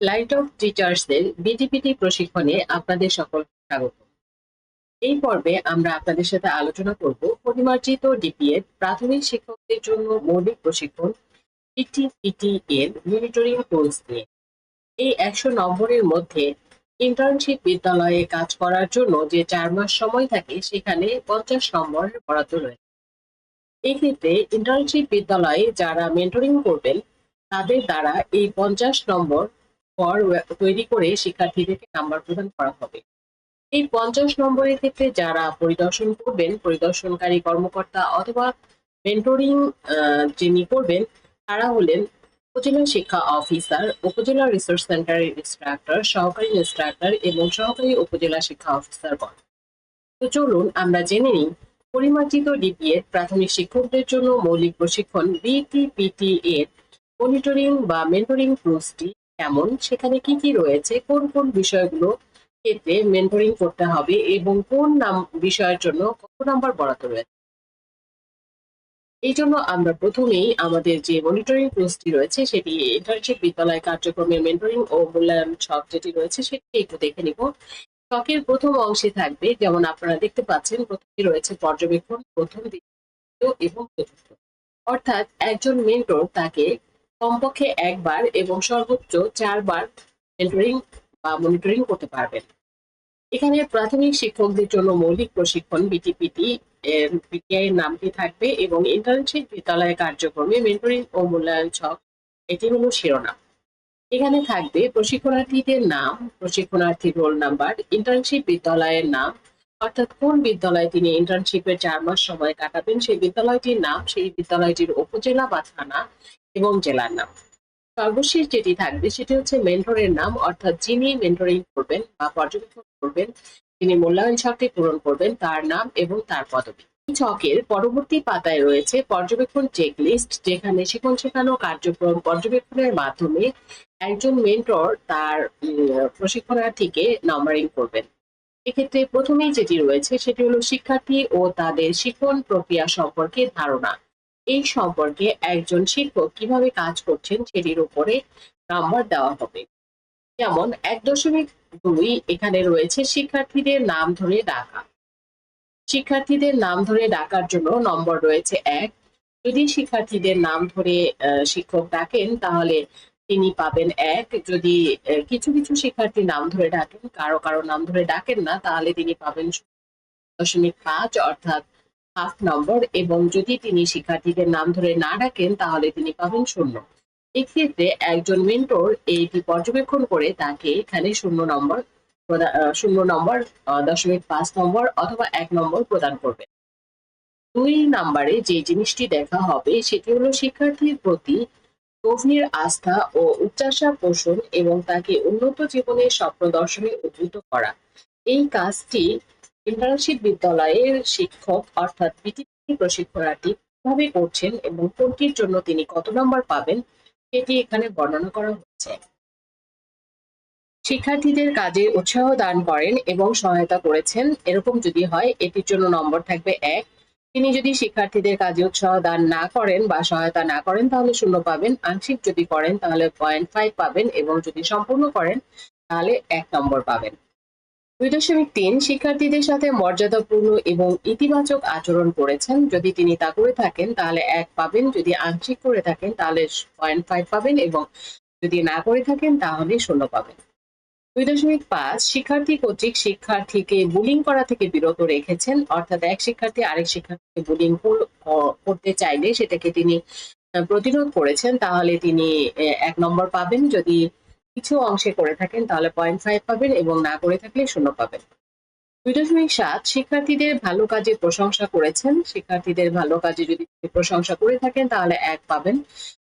Light off টিচার্সদের বিটিপিটি প্রশিক্ষণে আপনাদের সকলকে স্বাগত। এই পর্বে আমরা আপনাদের সাথে আলোচনা করব পরিমার্জিত ডিপিএড প্রাথমিক শিক্ষকদের জন্য মৌলিক প্রশিক্ষণ পিটিপিটি এর মনিটরিং টুলস নিয়ে। এই একশো নম্বরের মধ্যে ইন্টার্নশিপ বিদ্যালয়ে কাজ করার জন্য যে চার মাস সময় থাকে সেখানে পঞ্চাশ নম্বরের বরাদ্দ রয়েছে। এক্ষেত্রে ইন্টার্নশিপ বিদ্যালয়ে যারা মেন্টরিং করবেন, তাদের দ্বারা এই পঞ্চাশ নম্বর পর তৈরি করে শিক্ষার্থীদেরকে নাম্বার প্রদান করা হবে। এই পঞ্চাশ নম্বরের ক্ষেত্রে যারা পরিদর্শন করবেন, পরিদর্শনকারী কর্মকর্তা অথবা মেন্টরিং যিনি করবেন, তারা হলেন উপজেলা শিক্ষা অফিসার উপজেলা রিসোর্স সেন্টারের ইনস্ট্রাক্টর সহকারী ইনস্ট্রাক্টর এবং সহকারী উপজেলা শিক্ষা অফিসার অফিসারগণ তো চলুন আমরা জেনে নিই, পরিমার্জিত ডিপিএড প্রাথমিক শিক্ষকদের জন্য মৌলিক প্রশিক্ষণ বিটিপিটি এর মনিটরিং বা মেন্টরিং টুলসটি কেমন? সেখানে কি কি রয়েছে? কোন কোন বিষয়গুলো ক্ষেত্রে মেন্টরিং করতে হবে এবং কোন নাম, বিষয়ের জন্য কত নাম্বার বরাদ্দ রয়েছে? এই জন্য আমরা প্রথমেই আমাদের যে মনিটরিং টুলসটি রয়েছে, সেটি ইন্টার্নশিপ বিদ্যালয় কার্যক্রমের মেন্টরিং ও মূল্যায়ন ছক যেটি রয়েছে, সেটি একটু দেখে নিব। ছকের প্রথম অংশে থাকবে, যেমন আপনারা দেখতে পাচ্ছেন প্রথমে রয়েছে পর্যবেক্ষণ প্রথম দ্বিতীয় এবং চতুর্থ। অর্থাৎ একজন মেন্টর তাকে কমপক্ষে একবার এবং সর্বোচ্চ চারবার মেন্টরিং বা মনিটরিং করতে পারবেন। এখানে প্রাথমিক শিক্ষকদের জন্য মৌলিক প্রশিক্ষণ বিটিপিটি বিটিআই নামটি থাকবে এবং ইন্টার্নশিপ বিদ্যালয় কার্যক্রমে মেন্টরিং ও মূল্যায়ন ছক, এটি হলো শিরোনাম। এখানে থাকবে প্রশিক্ষণার্থীদের নাম, প্রশিক্ষণার্থীর রোল নাম্বার ইন্টার্নশিপ বিদ্যালয়ের নাম অর্থাৎ কোন বিদ্যালয়ে তিনি ইন্টার্নশিপের চার মাস সময় কাটাবেন, সেই বিদ্যালয়টির নাম, সেই বিদ্যালয়টির উপজেলা বা থানা এবং জেলার নাম। সর্বশেষ যেটি থাকবে সেটি হচ্ছে মেন্টরের নাম, অর্থাৎ যিনি মেন্টরিং করবেন বা পর্যবেক্ষণ করবেন, তিনি মূল্যায়ন ছকটি পূরণ করবেন, তার নাম এবং তার পদবি। ছকের পরবর্তী পাতায় রয়েছে পর্যবেক্ষণ চেকলিস্ট যেখানে শিখন শেখানো কার্যক্রম পর্যবেক্ষণের মাধ্যমে একজন মেন্টর তার প্রশিক্ষণার্থীকে নাম্বারিং করবেন। এক্ষেত্রে প্রথমেই যেটি রয়েছে সেটি হলো শিক্ষার্থী ও তাদের শিক্ষণ প্রক্রিয়া সম্পর্কে ধারণা। এই সম্পর্কে একজন শিক্ষক কীভাবে কাজ করছেন সেটির উপরে নাম্বার দেওয়া হবে। যেমন, এক দশমিক দুই এখানে রয়েছে শিক্ষার্থীদের নাম ধরে ডাকা। শিক্ষার্থীদের নাম ধরে ডাকার জন্য নম্বর রয়েছে এক। যদি শিক্ষার্থীদের নাম ধরে শিক্ষক ডাকেন, তাহলে তিনি পাবেন এক। যদি কিছু কিছু শিক্ষার্থী নাম ধরে ডাকেন, কারও কারও নাম ধরে ডাকেন না, তাহলে তিনি পাবেন দশমিক পাঁচ, অর্থাৎ হাফ নম্বর এবং যদি তিনি শিক্ষার্থীদের নাম ধরে না ডাকেন, তাহলে তিনি পাবেন শূন্য। এক্ষেত্রে একজন মেন্টর এইটি পর্যবেক্ষণ করে তাকে এখানে শূন্য নম্বর শূন্য নম্বর দশমিক পাঁচ নম্বর অথবা এক নম্বর প্রদান করবে। দুই নম্বরে যে জিনিসটি দেখা হবে, সেটি হলো শিক্ষার্থীর প্রতি গভীর আস্থা ও উচ্চাসা পোষণ এবং তাকে উন্নত জীবনের স্বপ্ন দর্শনে উদ্ধৃত করা। এই কাজটি ইন্টার্নশিপ বিদ্যালয়ের শিক্ষক অর্থাৎ বিটিপি প্রশিক্ষণার্থী কীভাবে করছেন এবং কোনটির জন্য তিনি কত নম্বর পাবেন, সেটি এখানে বর্ণনা করা হচ্ছে শিক্ষার্থীদের কাজে উৎসাহ দান করেন এবং সহায়তা করেছেন। এরকম যদি হয়, এটির জন্য নম্বর থাকবে এক তিনি যদি শিক্ষার্থীদের কাজে উৎসাহ দান না করেন বা সহায়তা না করেন, তাহলে শূন্য পাবেন। আংশিক যদি করেন, তাহলে পয়েন্ট ফাইভ পাবেন এবং যদি সম্পূর্ণ করেন, তাহলে এক নম্বর পাবেন। দুই দশমিক তিন, শিক্ষার্থীদের সাথে মর্যাদাপূর্ণ এবং ইতিবাচক আচরণ করেছেন। যদি তিনি তা করে থাকেন, তাহলে এক পাবেন। যদি আংশিক করে থাকেন, তাহলে পয়েন্ট ফাইভ পাবেন এবং যদি না করে থাকেন, তাহলে শূন্য পাবেন। দুই দশমিক পাঁচ শিক্ষার্থী কর্তৃক শিক্ষার্থীকে বুলিং করা থেকে বিরত রেখেছেন, অর্থাৎ এক শিক্ষার্থী আরেক শিক্ষার্থীকে বুলিং করতে চাইলে সেটাকে তিনি প্রতিরোধ করেছেন, তাহলে তিনি এক নম্বর পাবেন। যদি কিছু অংশে করে থাকেন, তাহলে পয়েন্ট ফাইভ পাবেন এবং না করে থাকলে শূন্য পাবেন। দুই দশমিক সাত শিক্ষার্থীদের ভালো কাজে প্রশংসা করেছেন। শিক্ষার্থীদের ভালো কাজে যদি প্রশংসা করে থাকেন, তাহলে এক পাবেন।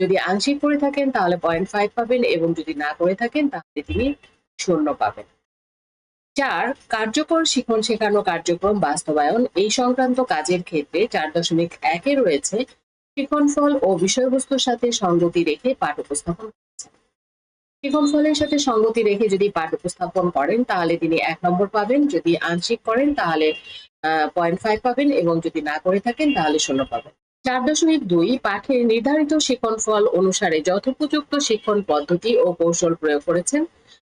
যদি আংশিক করে থাকেন, তাহলে পয়েন্ট ফাইভ পাবেন এবং যদি না করে থাকেন, তাহলে তিনি শূন্য পাবেন। চার কার্যকর শিখন শেখানো কার্যক্রম বাস্তবায়ন, এই সংক্রান্ত কাজের ক্ষেত্রে চার দশমিক একে রয়েছে। শিখন ফল ও বিষয়বস্তুর সাথে সঙ্গতি রেখে পাঠ উপস্থাপন করেছেন। শিখন ফলের সাথে সঙ্গতি রেখে যদি পাঠ উপস্থাপন করেন, তাহলে তিনি এক নম্বর পাবেন। যদি আংশিক করেন, তাহলে পয়েন্ট ফাইভ পাবেন এবং যদি না করে থাকেন, তাহলে শূন্য পাবেন। চার দশমিক দুই, পাঠের নির্ধারিত শিক্ষণ ফল অনুসারে যথোপযুক্ত শিক্ষণ পদ্ধতি ও কৌশল প্রয়োগ করেছেন।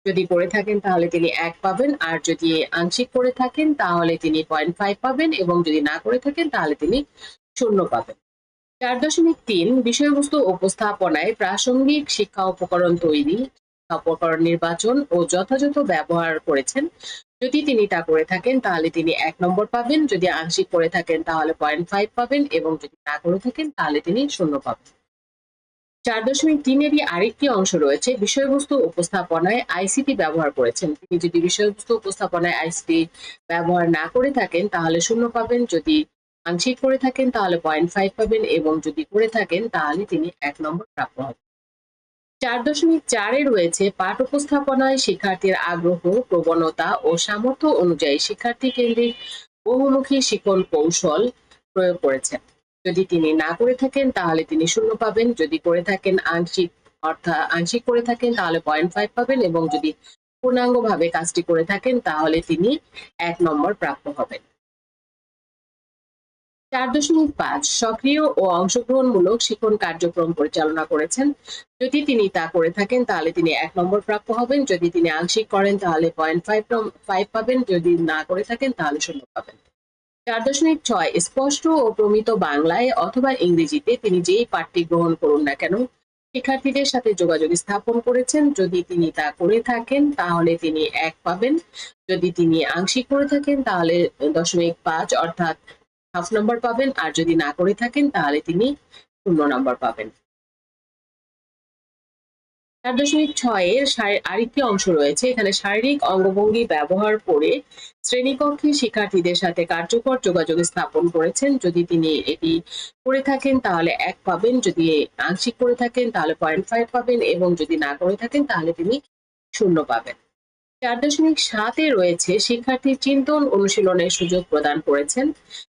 যদি করে থাকেন, তাহলে তিনি এক পাবেন। আর যদি আংশিক করে থাকেন, তাহলে তিনি পয়েন্ট ফাইভ পাবেন এবং যদি না করে থাকেন, তাহলে তিনি শূন্য পাবেন। চার দশমিক তিন, বিষয়বস্তু উপস্থাপনায় প্রাসঙ্গিক শিক্ষা উপকরণ তৈরি উপকরণ নির্বাচন ও যথাযথ ব্যবহার করেছেন। যদি তিনি তা করে থাকেন, তাহলে তিনি এক নম্বর পাবেন। যদি আংশিক করে থাকেন, তাহলে পয়েন্ট ফাইভ পাবেন এবং যদি না করে থাকেন, তাহলে তিনি শূন্য পাবেন। চার দশমিক তিনেরই আরেকটি অংশ রয়েছে। বিষয়বস্তু উপস্থাপনায় আইসিটি ব্যবহার করেছেন। তিনি যদি বিষয়বস্তু উপস্থাপনায় আইসিটি ব্যবহার না করে থাকেন, তাহলে শূন্য পাবেন। যদি আংশিক করে থাকেন, তাহলে পয়েন্ট ফাইভ পাবেন এবং যদি করে থাকেন, তাহলে তিনি এক নম্বর প্রাপ্য হবেন। চার দশমিক চারে রয়েছে পাঠ উপস্থাপনায় শিক্ষার্থীর আগ্রহ, প্রবণতা ও সামর্থ্য অনুযায়ী শিক্ষার্থী কেন্দ্রিক বহুমুখী শিক্ষণ কৌশল প্রয়োগ করেছেন। যদি তিনি না করে থাকেন, তাহলে তিনি শূন্য পাবেন। যদি করে থাকেন, আংশিক অর্থাৎ আংশিক করে থাকেন, তাহলে পয়েন্ট ফাইভ পাবেন এবং যদি পূর্ণাঙ্গভাবে কাজটি করে থাকেন, তাহলে তিনি এক নম্বর প্রাপ্য হবেন। চার দশমিক পাঁচ, সক্রিয় ও অংশগ্রহণমূলক শিক্ষণ কার্যক্রম পরিচালনা করেছেন। যদি তিনি তা করে থাকেন, তাহলে তিনি এক নম্বর প্রাপ্য হবেন। যদি তিনি আংশিক করেন, তাহলে পয়েন্ট ফাইভ ফাইভ পাবেন। যদি না করে থাকেন, তাহলে শূন্য পাবেন। চার দশমিক ছয়, স্পষ্ট ও প্রমিত বাংলায় অথবা ইংরেজিতে তিনি যেই পাঠটি গ্রহণ করুন না কেন, শিক্ষার্থীদের সাথে যোগাযোগ স্থাপন করেছেন। যদি তিনি তা করে থাকেন, তাহলে তিনি এক পাবেন। যদি তিনি আংশিক করে থাকেন, তাহলে দশমিক পাঁচ, অর্থাৎ হাফ নম্বর পাবেন। আর যদি না করে থাকেন, তাহলে তিনি শূন্য নম্বর পাবেন। চার দশমিক ছয়ের আরেকটি অংশ রয়েছে। এখানে শারীরিক অঙ্গভঙ্গি ব্যবহার করে শ্রেণীকক্ষে শিক্ষার্থীদের সাথে কার্যকর যোগাযোগ স্থাপন করেছেন। যদি তিনি এটি করে থাকেন, তাহলে এক পাবেন। যদি আংশিক করে থাকেন, তাহলে পয়েন্ট ফাইভ পাবেন এবং যদি না করে থাকেন, তাহলে তিনি শূন্য পাবেন। চার দশমিক সাতে রয়েছে শিক্ষার্থীর চিন্তন অনুশীলনের সুযোগ প্রদান করেছেন।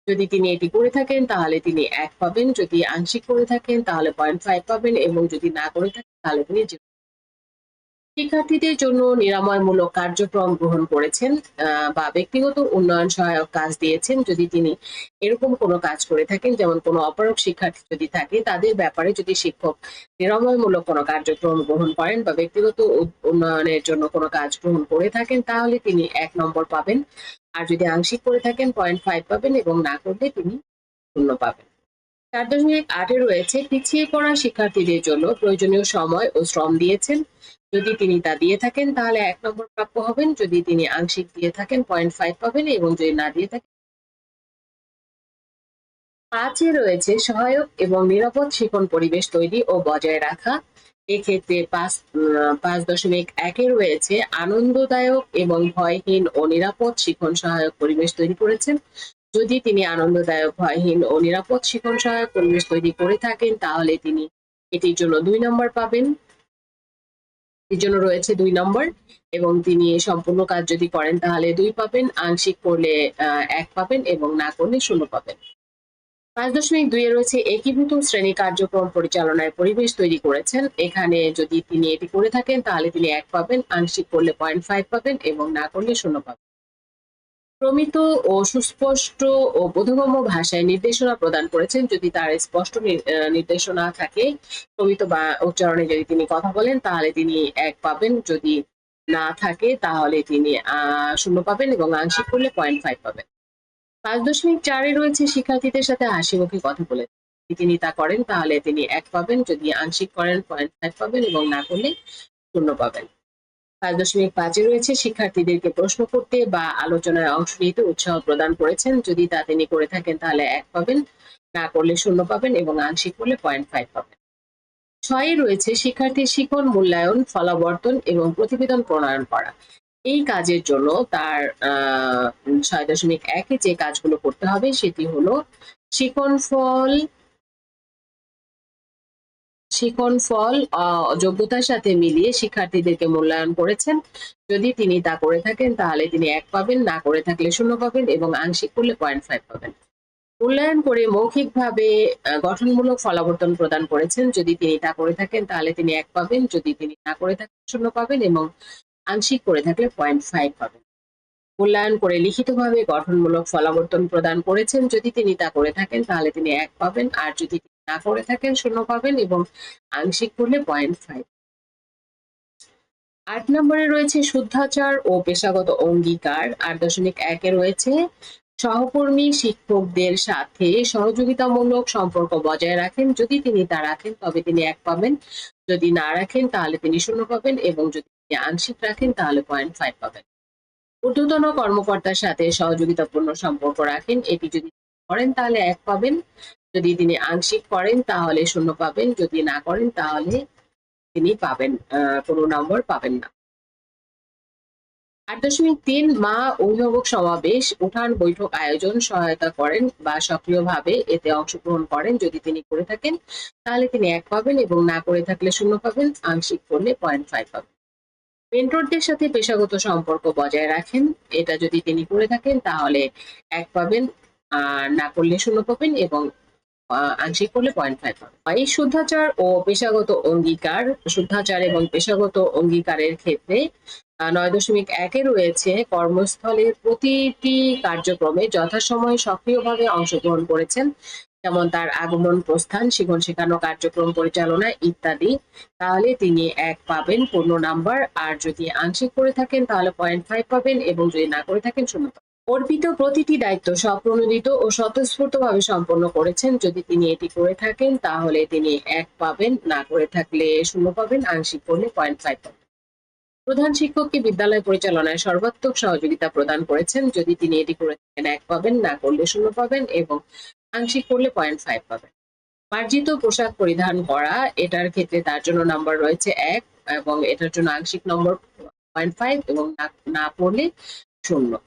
যদি তিনি এটি করে থাকেন, তাহলে তিনি এক পাবেন। যদি আংশিক করে থাকেন, তাহলে পয়েন্ট ফাইভ পাবেন এবং যদি না করে থাকেন, তাহলে তিনি শিক্ষার্থীদের জন্য নিরাময়মূলক কার্যক্রম গ্রহণ করেছেন বা ব্যক্তিগত উন্নয়ন সহায়ক কাজ দিয়েছেন। যদি তিনি এরকম কোনো কাজ করে থাকেন, যেমন কোনো অপারক শিক্ষার্থী যদি থাকে, তাদের ব্যাপারে যদি শিক্ষক নিরাময়মূলক কোনো কার্যক্রম গ্রহণ করেন বা ব্যক্তিগত উন্নয়নের জন্য কোনো কাজ গ্রহণ করে থাকেন, তাহলে তিনি এক নম্বর পাবেন। আর যদি আংশিক করে থাকেন পয়েন্ট ফাইভ পাবেন এবং না করলে তিনি শূন্য পাবেন। চার দশমিক আটে রয়েছে পিছিয়ে পড়া শিক্ষার্থীদের জন্য প্রয়োজনীয় সময় ও শ্রম দিয়েছেন। যদি তিনি তা দিয়ে থাকেন, তাহলে এক নম্বর প্রাপ্য হবেন। যদি তিনি আংশিক দিয়ে থাকেন, পয়েন্ট ফাইভ পাবেন এবং যদি না দিয়ে থাকেন, পাঁচে রয়েছে সহায়ক এবং নিরাপদ শিক্ষণ পরিবেশ তৈরি ও বজায় রাখা। এক্ষেত্রে পাঁচ পাঁচ দশমিক একে রয়েছে আনন্দদায়ক এবং ভয়হীন ও নিরাপদ শিক্ষণ সহায়ক পরিবেশ তৈরি করেছেন। যদি তিনি আনন্দদায়ক ভয়হীন ও নিরাপদ শিক্ষণ সহায়ক পরিবেশ তৈরি করে থাকেন, তাহলে তিনি এটির জন্য দুই নম্বর পাবেন। এর জন্য রয়েছে দুই নম্বর এবং তিনি সম্পূর্ণ কাজ যদি করেন, তাহলে দুই পাবেন, আংশিক করলে এক পাবেন এবং না করলে শূন্য পাবেন। পাঁচ দশমিক দুইয়ে রয়েছে একীভূত শ্রেণি কার্যক্রম পরিচালনায় পরিবেশ তৈরি করেছেন। এখানে যদি তিনি এটি করে থাকেন, তাহলে তিনি এক পাবেন, আংশিক করলে পয়েন্ট ফাইভ পাবেন এবং না করলে শূন্য পাবেন। প্রমিত ও সুস্পষ্ট ও বোধগম্য ভাষায় নির্দেশনা প্রদান করেছেন। যদি তার স্পষ্ট নির্দেশনা থাকে, প্রমিত বা উচ্চারণে যদি তিনি কথা বলেন, তাহলে তিনি এক পাবেন। যদি না থাকে, তাহলে তিনি শূন্য পাবেন এবং আংশিক করলে পয়েন্ট ফাইভ পাবেন। পাঁচ দশমিক চারে রয়েছে শিক্ষার্থীদের সাথে হাসি মুখে কথা বলে। যদি তিনি তা করেন, তাহলে তিনি এক পাবেন। যদি আংশিক করেন পয়েন্ট ফাইভ পাবেন এবং না করলে শূন্য পাবেন। পাঁচ দশমিক পাঁচে রয়েছে শিক্ষার্থীদেরকে প্রশ্ন করতে বা আলোচনায় অংশ নিতে উৎসাহ প্রদান করেছেন। যদি তা তিনি করে থাকেন তাহলে এক পাবেন, না করলে শূন্য পাবেন এবং আংশিক করলে পয়েন্ট ফাইভ পাবেন। ছয়ে রয়েছে শিক্ষার্থীর শিখন মূল্যায়ন, ফলাবর্তন এবং প্রতিবেদন প্রণয়ন করা। এই কাজের জন্য তার ছয় দশমিক একে যে কাজগুলো করতে হবে সেটি হলো শিখন ফল শিখন ফল যোগ্যতার সাথে মিলিয়ে শিক্ষার্থীদেরকে মূল্যায়ন করেছেন। যদি তিনি তা করে থাকেন, তাহলে তিনি এক পাবেন, না করে থাকলে শূন্য পাবেন এবং আংশিক করলে পয়েন্ট ফাইভ পাবেন। মূল্যায়ন করে মৌখিকভাবে গঠনমূলক ফলাবর্তন প্রদান করেছেন। যদি তিনি তা করে থাকেন, তাহলে তিনি এক পাবেন। যদি তিনি না করে থাকেন, শূন্য পাবেন এবং আংশিক করে থাকলে পয়েন্ট ফাইভ পাবেন। মূল্যায়ন করে লিখিতভাবে গঠনমূলক ফলাবর্তন প্রদান করেছেন। যদি তিনি তা করে থাকেন, তাহলে তিনি এক পাবেন। আর যদি না করে থাকেন শূন্য পাবেন এবং আংশিক করলে পয়েন্ট ফাইভ আট নম্বরে রয়েছে শুদ্ধাচার ও পেশাগত অঙ্গীকার। আট দশমিক একে রয়েছে। সহকর্মী, শিক্ষকদের সাথে সহযোগিতামূলক সম্পর্ক বজায় রাখেন। যদি তিনি তা রাখেন, তবে তিনি এক পাবেন। যদি না রাখেন, তাহলে তিনি শূন্য পাবেন এবং যদি তিনি আংশিক রাখেন, তাহলে পয়েন্ট ফাইভ পাবেন। ঊর্ধ্বতন কর্মকর্তার সাথে সহযোগিতাপূর্ণ সম্পর্ক রাখেন। এটি যদি করেন, তাহলে এক পাবেন। যদি তিনি আংশিক করেন, তাহলে শূন্য পাবেন। যদি না করেন, তাহলে তিনি পাবেন কোনো নম্বর পাবেন না। আট দশমিক তিন মা অভিভাবক সমাবেশ, উঠান বৈঠক আয়োজন সহায়তা করেন বা সক্রিয়ভাবে এতে অংশগ্রহণ করেন। যদি তিনি করে থাকেন, তাহলে তিনি এক পাবেন এবং না করে থাকলে শূন্য পাবেন। আংশিক করলে পয়েন্ট ফাইভ পাবেন। মেন্টরদের সাথে পেশাগত সম্পর্ক বজায় রাখেন। এটা যদি তিনি করে থাকেন, তাহলে এক পাবেন, আর না করলে শূন্য পাবেন এবং আংশিক করলে পয়েন্ট ফাইভ পাবেন এই শুদ্ধাচার ও পেশাগত অঙ্গীকার, শুদ্ধাচার এবং পেশাগত অঙ্গীকারের ক্ষেত্রে নয় দশমিক একে রয়েছে কর্মস্থলের প্রতিটি কার্যক্রমে যথাসময়ে সক্রিয়ভাবে অংশগ্রহণ করেছেন, যেমন তার আগমন প্রস্থান, শিখন শেখানো কার্যক্রম পরিচালনা ইত্যাদি তাহলে তিনি এক পাবেন পূর্ণ নাম্বার, আর যদি আংশিক করে থাকেন তাহলে পয়েন্ট ফাইভ পাবেন এবং যদি না করে থাকেন শূন্য। অর্পিত প্রতিটি দায়িত্ব স্বপ্রণোদিত ও স্বতঃস্ফূর্তভাবে সম্পন্ন করেছেন। যদি তিনি এটি করে থাকেন, তাহলে তিনি এক পাবেন, না করে থাকলে শূন্য পাবেন। আংশিক করলে পয়েন্ট ফাইভ পাবেন। প্রধান শিক্ষককে বিদ্যালয় পরিচালনায় সর্বাত্মক সহযোগিতা প্রদান করেছেন। যদি তিনি এটি করে থাকেন, এক পাবেন, না করলে শূন্য পাবেন এবং আংশিক করলে পয়েন্ট ফাইভ পাবেন। মার্জিত পোশাক পরিধান করা, এটার ক্ষেত্রে তার জন্য নাম্বার রয়েছে এক এবং এটার জন্য আংশিক নম্বর পয়েন্ট ফাইভ এবং না- না পড়লে শূন্য।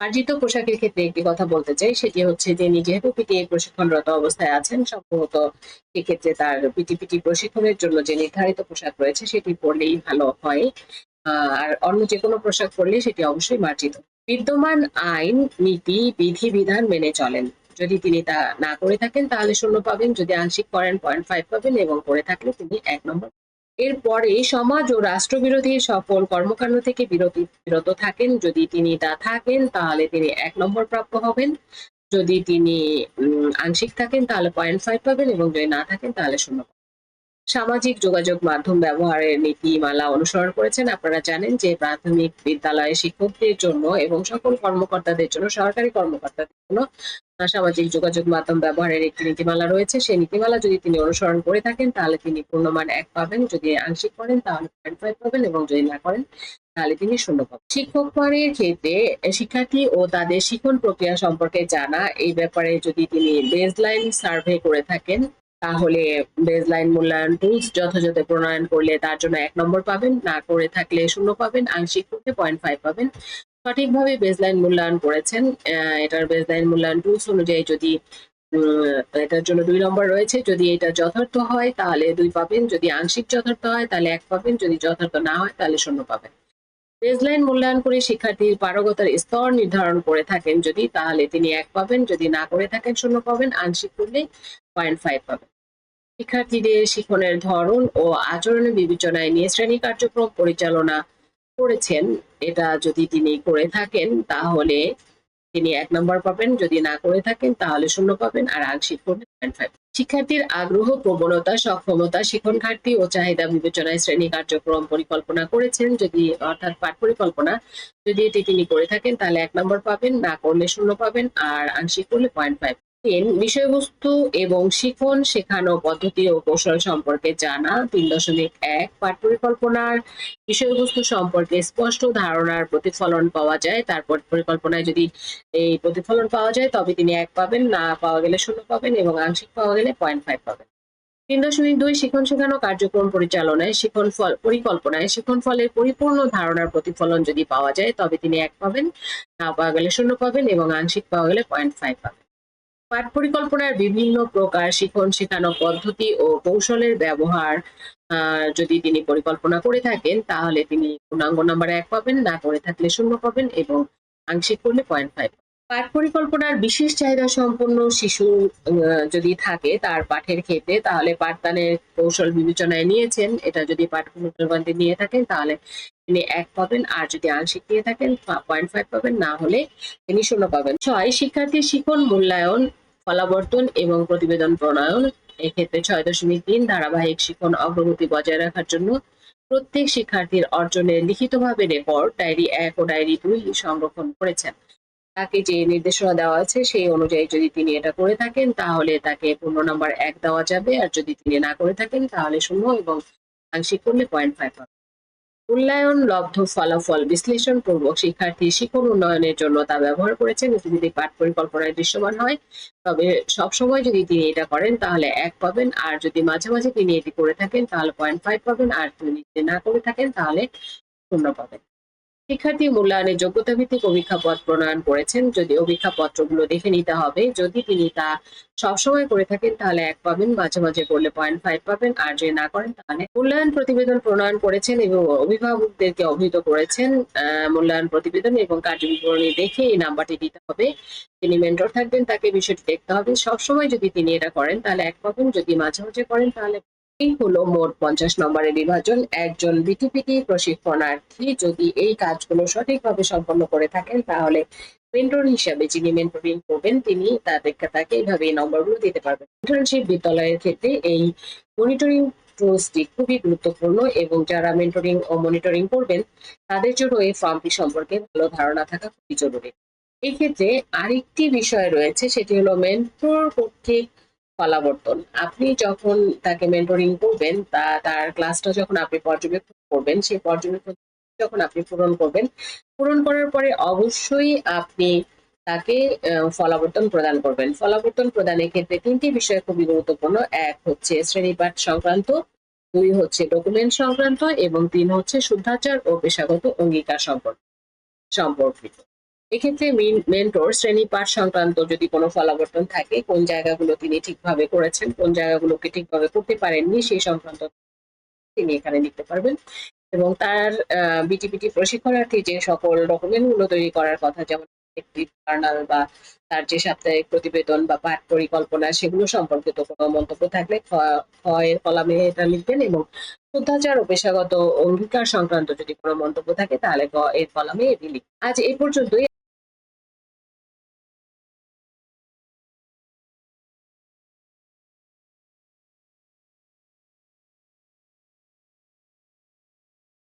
মার্জিত পোশাকের ক্ষেত্রে একটি কথা বলতে চাই, সেটি হচ্ছে তিনি যেহেতু পিটিএ প্রশিক্ষণরত অবস্থায় আছেন, সম্ভবত সেক্ষেত্রে তার পিটিপিটি প্রশিক্ষণের জন্য যে নির্ধারিত পোশাক রয়েছে সেটি পরলেই ভালো হয়। আর অন্য যে কোনো পোশাক পরলে সেটি অবশ্যই মার্জিত। বিদ্যমান আইন, নীতি, বিধি, বিধান মেনে চলেন। যদি তিনি তা না করে থাকেন তাহলে শূন্য পাবেন, যদি আংশিক করেন পয়েন্ট ফাইভ পাবেন এবং করে থাকলে তিনি এক নম্বর এরপরে সমাজ ও রাষ্ট্রবিরোধী সফল কর্মকাণ্ড থেকে বিরতি বিরত থাকেন যদি তিনি তা থাকেন, তাহলে তিনি এক নম্বর প্রাপ্য হবেন যদি তিনি আংশিক থাকেন, তাহলে পয়েন্ট ফাইভ পাবেন এবং যদি না থাকেন, তাহলে শূন্য। সামাজিক যোগাযোগ মাধ্যম ব্যবহারের নীতিমালা অনুসরণ করেছেন। আপনারা জানেন যে প্রাথমিক বিদ্যালয়ে শিক্ষকদের জন্য এবং সকল কর্মকর্তাদের জন্য, সরকারি কর্মকর্তাদের জন্য সামাজিক যোগাযোগ মাধ্যম ব্যবহারের একটি নীতিমালা রয়েছে। সেই নীতিমালা যদি তিনি অনুসরণ করে থাকেন, তাহলে তিনি পূর্ণমান এক পাবেন। যদি আংশিক করেন, তাহলে পয়েন্ট ফাইভ পাবেন এবং যদি না করেন, তাহলে তিনি শূন্য পাবেন। শিক্ষক মানের ক্ষেত্রে শিক্ষার্থী ও তাদের শিক্ষণ প্রক্রিয়া সম্পর্কে জানা। এই ব্যাপারে যদি তিনি বেসলাইন সার্ভে করে থাকেন তাহলে বেসলাইন মূল্যায়ন টুলস যথাযথ প্রণয়ন করলে তার জন্য এক নম্বর পাবেন, না করে থাকলে শূন্য পাবেন, আংশিক করলে পয়েন্ট ফাইভ পাবেন। সঠিকভাবে বেসলাইন মূল্যায়ন করেছেন এটার বেসলাইন মূল্যায়ন টুলস অনুযায়ী যদি এটার জন্য দুই নম্বর রয়েছে, যদি এটা যথার্থ হয় তাহলে দুই পাবেন, যদি আংশিক যথার্থ হয় তাহলে এক পাবেন, যদি যথার্থ না হয় তাহলে শূন্য পাবেন। বেসলাইন মূল্যায়ন করে শিক্ষার্থীর পারগতার স্তর নির্ধারণ করে থাকেন। যদি তাহলে তিনি এক পাবেন, যদি না করে থাকেন শূন্য পাবেন, আংশিক করলে পয়েন্ট ফাইভ পাবেন। শিক্ষার্থীদের শিক্ষণের ধরন ও আচরণের বিবেচনায় নিয়ে শ্রেণি কার্যক্রম পরিচালনা করেছেন। এটা যদি তিনি করে থাকেন, তাহলে তিনি এক নম্বর পাবেন। যদি না করে থাকেন, তাহলে শূন্য পাবেন। আর আংশিক করলে পয়েন্ট ফাইভ শিক্ষার্থীর আগ্রহ, প্রবণতা, সক্ষমতা শিক্ষণ ঘাটতি ও চাহিদা বিবেচনায় শ্রেণি কার্যক্রম পরিকল্পনা করেছেন। যদি, অর্থাৎ পাঠ পরিকল্পনা যদি এটি তিনি করে থাকেন, তাহলে এক নম্বর পাবেন, না করলে শূন্য পাবেন, আর আংশিক করলে পয়েন্ট ফাইভ তিন বিষয়বস্তু এবং শিখন শেখানো পদ্ধতি ও কৌশল সম্পর্কে জানা, তিন দশমিক এক পাঠ পরিকল্পনার বিষয়বস্তু সম্পর্কে স্পষ্ট ধারণার প্রতিফলন পাওয়া যায়। তারপর পরিকল্পনায় যদি এই প্রতিফলন পাওয়া যায়, তবে তিনি এক পাবেন, না পাওয়া গেলে শূন্য পাবেন এবং আংশিক পাওয়া গেলে পয়েন্ট ফাইভ পাবেন। তিন দশমিক দুই শিখন শেখানো কার্যক্রম পরিচালনায় শিখন ফল পরিকল্পনায় শিখন ফলের পরিপূর্ণ ধারণার প্রতিফলন যদি পাওয়া যায়, তবে তিনি এক পাবেন, না পাওয়া গেলে শূন্য পাবেন এবং আংশিক পাওয়া গেলে পয়েন্ট ফাইভ পাবেন। পাঠ পরিকল্পনার বিভিন্ন প্রকার শিখন শেখানো পদ্ধতি ও কৌশলের ব্যবহার যদি তিনি পরিকল্পনা করে থাকেন, তাহলে তিনি পূর্ণাঙ্গ নাম্বার এক পাবেন, না করে থাকলে শূন্য পাবেন এবং আংশিক করলে পয়েন্ট ফাইভ পাঠ পরিকল্পনার বিশেষ চাহিদা সম্পন্ন শিশু যদি থাকে তার পাঠের ক্ষেত্রে, তাহলে পাঠদানের কৌশল বিবেচনায় নিয়েছেন। এটা যদি পাঠ পরিকল্পনাতে নিয়ে থাকেন, তাহলে তিনি এক পাবেন, আর যদি আংশিক দিয়ে থাকেন পয়েন্ট ফাইভ পাবেন, না হলে তিনি শূন্য পাবেন। ছয়, শিক্ষার্থীর শিখন মূল্যায়ন, ফলাবর্তন এবং প্রতিবেদন প্রণয়ন, এক্ষেত্রে ছয় দশমিক তিন ধারাবাহিক শিখন অগ্রগতি বজায় রাখার জন্য প্রত্যেক শিক্ষার্থীর অর্জনের লিখিতভাবে রেকর্ড ডায়েরি এক ও ডায়েরি দুই সংরক্ষণ করেছেন। তাকে যে নির্দেশনা দেওয়া আছে সেই অনুযায়ী যদি তিনি এটা করে থাকেন, তাহলে তাকে পূর্ণ নাম্বার এক দেওয়া যাবে। আর যদি তিনি না করে থাকেন, তাহলে শূন্য এবং আংশিক করলে পয়েন্ট ফাইভ হবে। মূল্যায়ন লব্ধ ফলাফল বিশ্লেষণ পূর্বক শিক্ষার্থী শিক্ষণ উন্নয়নের জন্য তা ব্যবহার করেছেন। যদি পাঠ পরিকল্পনায় দৃশ্যমান হয়, তবে সবসময় যদি তিনি এটা করেন, তাহলে এক পাবেন। আর যদি মাঝে মাঝে তিনি এটি করে থাকেন, তাহলে পয়েন্ট ফাইভ পাবেন। আর তিনি না করে থাকেন, তাহলে শূন্য পাবেন। শিক্ষার্থী মূল্যায়নের যোগ্যতা ভিত্তিক অভিজ্ঞাপত্র প্রণয়ন করেছেন। যদি অভিজ্ঞাপত্রগুলো দেখে নিতে হবে, যদি তিনি তা সবসময় করে থাকেন, তাহলে এক পাবেন, মাঝে মাঝে করলে পয়েন্ট ফাইভ পাবেন, আর যদি না করেন, তাহলে মূল্যায়ন প্রতিবেদন প্রণয়ন করেছেন এবং অভিভাবকদেরকে অভিহিত করেছেন মূল্যায়ন প্রতিবেদন এবং কার্যবিবরণী দেখে এই নাম্বারটি দিতে হবে। তিনি মেন্টর থাকবেন, তাকে বিষয়টি দেখতে হবে। সবসময় যদি তিনি এটা করেন, তাহলে এক পাবেন, যদি মাঝে মাঝে করেন, তাহলে হলো মোট পঞ্চাশ নম্বরের বিভাজন। একজন বিটিপিটি প্রশিক্ষণার্থী যদি এই কাজগুলো সঠিকভাবে সম্পন্ন করে থাকেন, তাহলে মেন্টর হিসাবে যিনি মেন্টরিং করবেন, তিনি তাদেরকে তাকে এইভাবে এই নম্বরগুলো দিতে পারবেন। ইন্টার্নশিপ বিদ্যালয়ের ক্ষেত্রে এই মনিটরিং টুলসটি খুবই গুরুত্বপূর্ণ এবং যারা মেন্টরিং ও মনিটরিং করবেন, তাদের জন্য এই ফর্মটি সম্পর্কে ভালো ধারণা থাকা খুবই জরুরি। এই ক্ষেত্রে আরেকটি বিষয় রয়েছে, সেটি হলো মেন্টর কর্তৃক ফলাবর্তন। আপনি যখন তাকে মেন্টরিং করবেন, তা, তার ক্লাসটা যখন আপনি পর্যবেক্ষণ করবেন, সেই পর্যবেক্ষণ যখন আপনি পূরণ করবেন, পূরণ করার পরে অবশ্যই আপনি তাকে ফলাবর্তন প্রদান করবেন। ফলাবর্তন প্রদানের ক্ষেত্রে তিনটি বিষয় খুবই গুরুত্বপূর্ণ। এক হচ্ছে শ্রেণীপাঠ সংক্রান্ত, দুই হচ্ছে ডকুমেন্ট সংক্রান্ত, এবং তিন হচ্ছে শুদ্ধাচার ও পেশাগত অঙ্গীকার সম্পর্ক সম্পর্কিত। এক্ষেত্রে মেন্টর শ্রেণি পাঠ সংক্রান্ত যদি কোনো ফলাবর্তন থাকে, কোন জায়গাগুলো তিনি ঠিকভাবে করেছেন, কোন জায়গাগুলোকে ঠিকভাবে করতে পারেননি, সেই সংক্রান্ত তিনি এখানে লিখতে পারবেন। এবং তার বিটিপিটি প্রশিক্ষণার্থী যে সকল ডকুমেন্টগুলো তৈরি করার কথা, যেমন একটি জার্নাল বা তার যে সাপ্তাহিক প্রতিবেদন বা পাঠ পরিকল্পনা, সেগুলো সম্পর্কিত কোনো মন্তব্য থাকলে এর কলামে এটা লিখবেন এবং শুদ্ধাচার ও পেশাগত অঙ্গীকার সংক্রান্ত যদি কোনো মন্তব্য থাকে, তাহলে এর কলামে এটি লিখবেন। আজ এই পর্যন্তই।